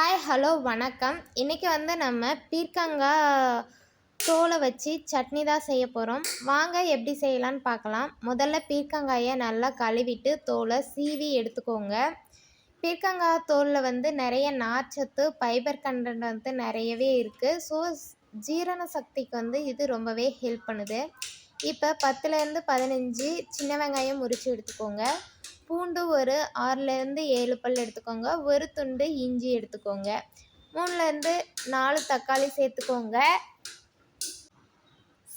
Hi hello வணக்கம். இன்றைக்கி வந்து நம்ம பீர்க்கங்காய் தோலை வச்சு சட்னி தான் செய்ய போகிறோம் வாங்க எப்படி செய்யலான்னு பார்க்கலாம். முதல்ல பீர்க்கங்காயை நல்லா கழுவிட்டு தோலை சீவி எடுத்துக்கோங்க. பீர்க்கங்காய் தோலில் வந்து நிறைய நார்ச்சத்து ஃபைபர் கண்டென்ட் வந்து நிறையவே இருக்குது ஸோ ஜீரண சக்திக்கு வந்து இது ரொம்பவே ஹெல்ப் பண்ணுது. இப்போ பத்துலேருந்து பதினஞ்சு சின்ன வெங்காயம் முறித்து எடுத்துக்கோங்க. பூண்டு ஒரு ஆறுலேருந்து ஏழு பல் எடுத்துக்கோங்க. ஒரு துண்டு இஞ்சி எடுத்துக்கோங்க. மூணுலேருந்து நாலு தக்காளி சேர்த்துக்கோங்க.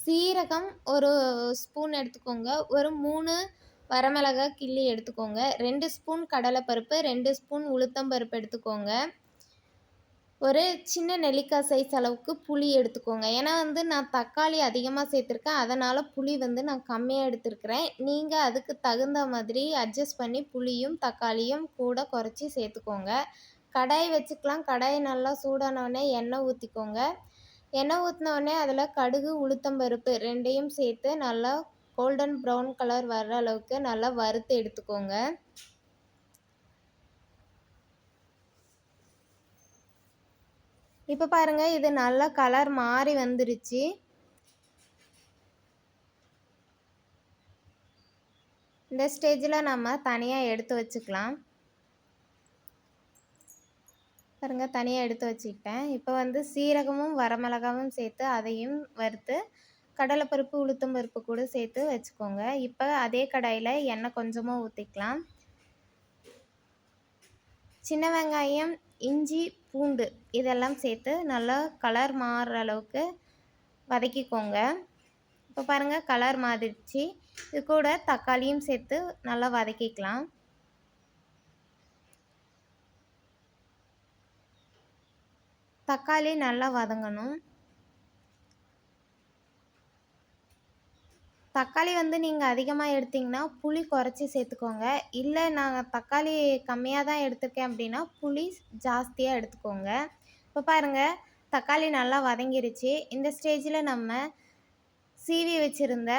சீரகம் ஒரு ஸ்பூன் எடுத்துக்கோங்க. ஒரு மூணு வரமிளகாய் கிள்ளி எடுத்துக்கோங்க. ரெண்டு ஸ்பூன் கடலைப்பருப்பு ரெண்டு ஸ்பூன் உளுத்தம்பருப்பு எடுத்துக்கோங்க. ஒரு சின்ன நெல்லிக்காய் சைஸ் அளவுக்கு புளி எடுத்துக்கோங்க. ஏன்னா வந்து நான் தக்காளி அதிகமாக சேர்த்துருக்கேன். அதனால் புளி வந்து நான் கம்மியாக எடுத்துருக்கிறேன். நீங்கள் அதுக்கு தகுந்த மாதிரி அட்ஜஸ்ட் பண்ணி புளியும் தக்காளியும் கூட குறைச்சி சேர்த்துக்கோங்க. கடாய் வச்சுக்கலாம். கடாய் நல்லா சூடானவுடனே எண்ணெய் ஊற்றிக்கோங்க எண்ணெய் ஊற்றினோடனே அதில் கடுகு உளுத்தம்பருப்பு ரெண்டையும் சேர்த்து நல்லா கோல்டன் ப்ரௌன் கலர் வர்ற அளவுக்கு நல்லா வறுத்து எடுத்துக்கோங்க. இப்போ பாருங்கள் இது நல்லா கலர் மாறி வந்துருச்சு. இந்த ஸ்டேஜில் நம்ம தனியாக எடுத்து வச்சுக்கலாம். பாருங்கள் தனியாக எடுத்து வச்சுக்கிட்டேன். இப்போ வந்து சீரகமும் வரமிளகாவும் சேர்த்து அதையும் வறுத்து கடலைப்பருப்பு உளுத்தம் பருப்பு கூட சேர்த்து வச்சுக்கோங்க. இப்போ அதே கடாயில் எண்ணெய் கொஞ்சமாக ஊற்றிக்கலாம் சின்ன வெங்காயம் இஞ்சி பூண்டு இதெல்லாம் சேர்த்து நல்லா கலர் மாறுற அளவுக்கு வதக்கிக்கோங்க. இப்போ பாருங்கள் கலர் மாதிரிச்சு இது கூட தக்காளியும் சேர்த்து நல்லா வதக்கிக்கலாம். தக்காளி நல்லா வதங்கணும். தக்காளி வந்து நீங்கள் அதிகமாக எடுத்திங்கன்னா புளி குறைச்சி சேர்த்துக்கோங்க இல்லை நாங்கள் தக்காளி கம்மியாக தான் எடுத்துருக்கேன் அப்படின்னா புளி ஜாஸ்தியாக எடுத்துக்கோங்க. இப்போ பாருங்கள் தக்காளி நல்லா வதங்கிருச்சு. இந்த ஸ்டேஜில் நம்ம சீவி வச்சுருந்த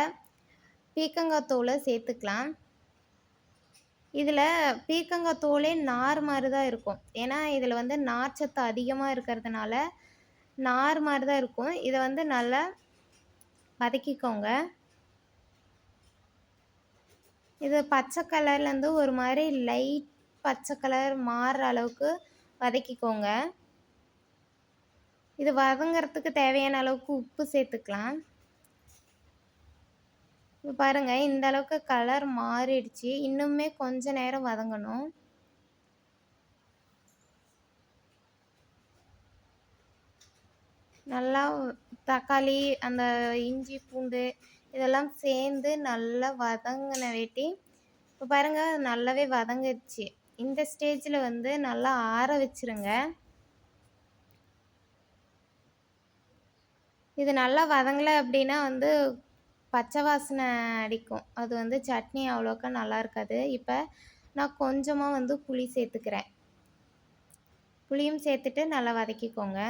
பீக்கங்காய் தூளை சேர்த்துக்கலாம் இதில் பீக்கங்காய் தோலே நார் மாதிரி தான் இருக்கும். ஏன்னா இதில் வந்து நார் சத்து அதிகமாக இருக்கிறதுனால நார் மாதிரி தான் இருக்கும். இதை வந்து நல்லா வதக்கிக்கோங்க. இது பச்சை கலர்லேருந்து ஒரு மாதிரி லைட் பச்சை கலர் மாறுற அளவுக்கு வதக்கிக்கோங்க. இது வதங்கிறதுக்கு தேவையான அளவுக்கு உப்பு சேர்த்துக்கலாம். இப்போ பாருங்கள் இந்த அளவுக்கு கலர் மாறிடுச்சு. இன்னுமே கொஞ்ச நேரம் வதங்கணும். நல்லா தக்காளி அந்த இஞ்சி பூண்டு இதெல்லாம் சேர்ந்து நல்லா வதங்கின வேட்டி. இப்போ பாருங்கள் நல்லாவே வதங்கிடுச்சு இந்த ஸ்டேஜில் வந்து நல்லா ஆற வச்சுருங்க. இது நல்லா வதங்கலை அப்படின்னா வந்து பச்சை வாசனை அடிக்கும். அது வந்து சட்னி அவ்வளோக்கா நல்லா இருக்காது. இப்போ நான் கொஞ்சமாக வந்து புளி சேர்த்துக்கிறேன். புளியும் சேர்த்துட்டு நல்லா வதக்கிக்கோங்க.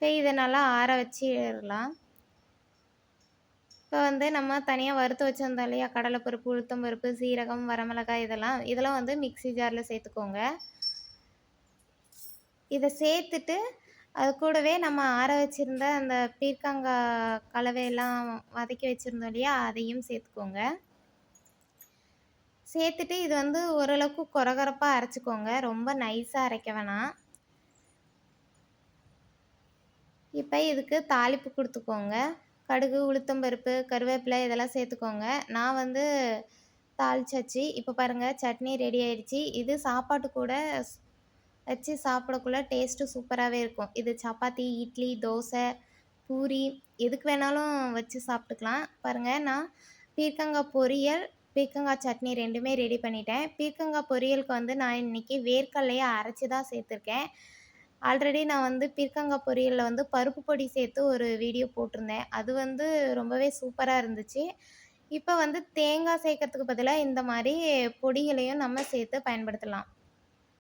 இப்போ இதை நல்லா ஆற வச்சிடலாம். இப்போ வந்து நம்ம தனியாக வறுத்து வச்சுருந்தோம் இல்லையா? கடலைப்பருப்பு உளுத்தம் பருப்பு சீரகம் வரமிளகாய் இதெல்லாம் இதெல்லாம் வந்து மிக்சி ஜாரில் சேர்த்துக்கோங்க. இதை சேர்த்துட்டு அது கூடவே நம்ம ஆற வச்சுருந்த அந்த பீர்க்கங்காய் கலவையெல்லாம் வதக்கி வச்சுருந்தோம் இல்லையா? அதையும் சேர்த்துக்கோங்க. சேர்த்துட்டு இது வந்து ஓரளவுக்கு குறகுறப்பாக அரைச்சிக்கோங்க. ரொம்ப நைஸாக அரைக்க வேணாம். இப்போ இதுக்கு தாளிப்பு கொடுத்துக்கோங்க. கடுகு உளுத்தம்பருப்பு கருவேப்பிலை இதெல்லாம் சேர்த்துக்கோங்க. நான் வந்து தாளிச்சாச்சு. இப்போ பாருங்கள் சட்னி ரெடி ஆயிடுச்சு. இது சாப்பாட்டு கூட வச்சு சாப்பிடக்குள்ள டேஸ்ட்டு சூப்பராகவே இருக்கும். இது சப்பாத்தி இட்லி தோசை பூரி எதுக்கு வேணாலும் வச்சு சாப்பிட்டுக்கலாம். பாருங்கள் நான் பீர்க்கங்காய் பொரியல் பீர்க்கங்காய் சட்னி ரெண்டுமே ரெடி பண்ணிட்டேன். பீர்க்கங்காய் பொரியலுக்கு வந்து நான் இன்றைக்கி வேர்க்கடலையை அரைச்சி தான் சேர்த்துருக்கேன். ஆல்ரெடி நான் வந்து பீர்க்கங்காய் பொரியலில் வந்து பருப்பு பொடி சேர்த்து ஒரு வீடியோ போட்டிருந்தேன். அது வந்து ரொம்பவே சூப்பராக இருந்துச்சு. இப்போ வந்து தேங்காய் சேர்க்கறதுக்கு பதிலாக இந்த மாதிரி பொடிகளையும் நம்ம சேர்த்து பயன்படுத்தலாம்.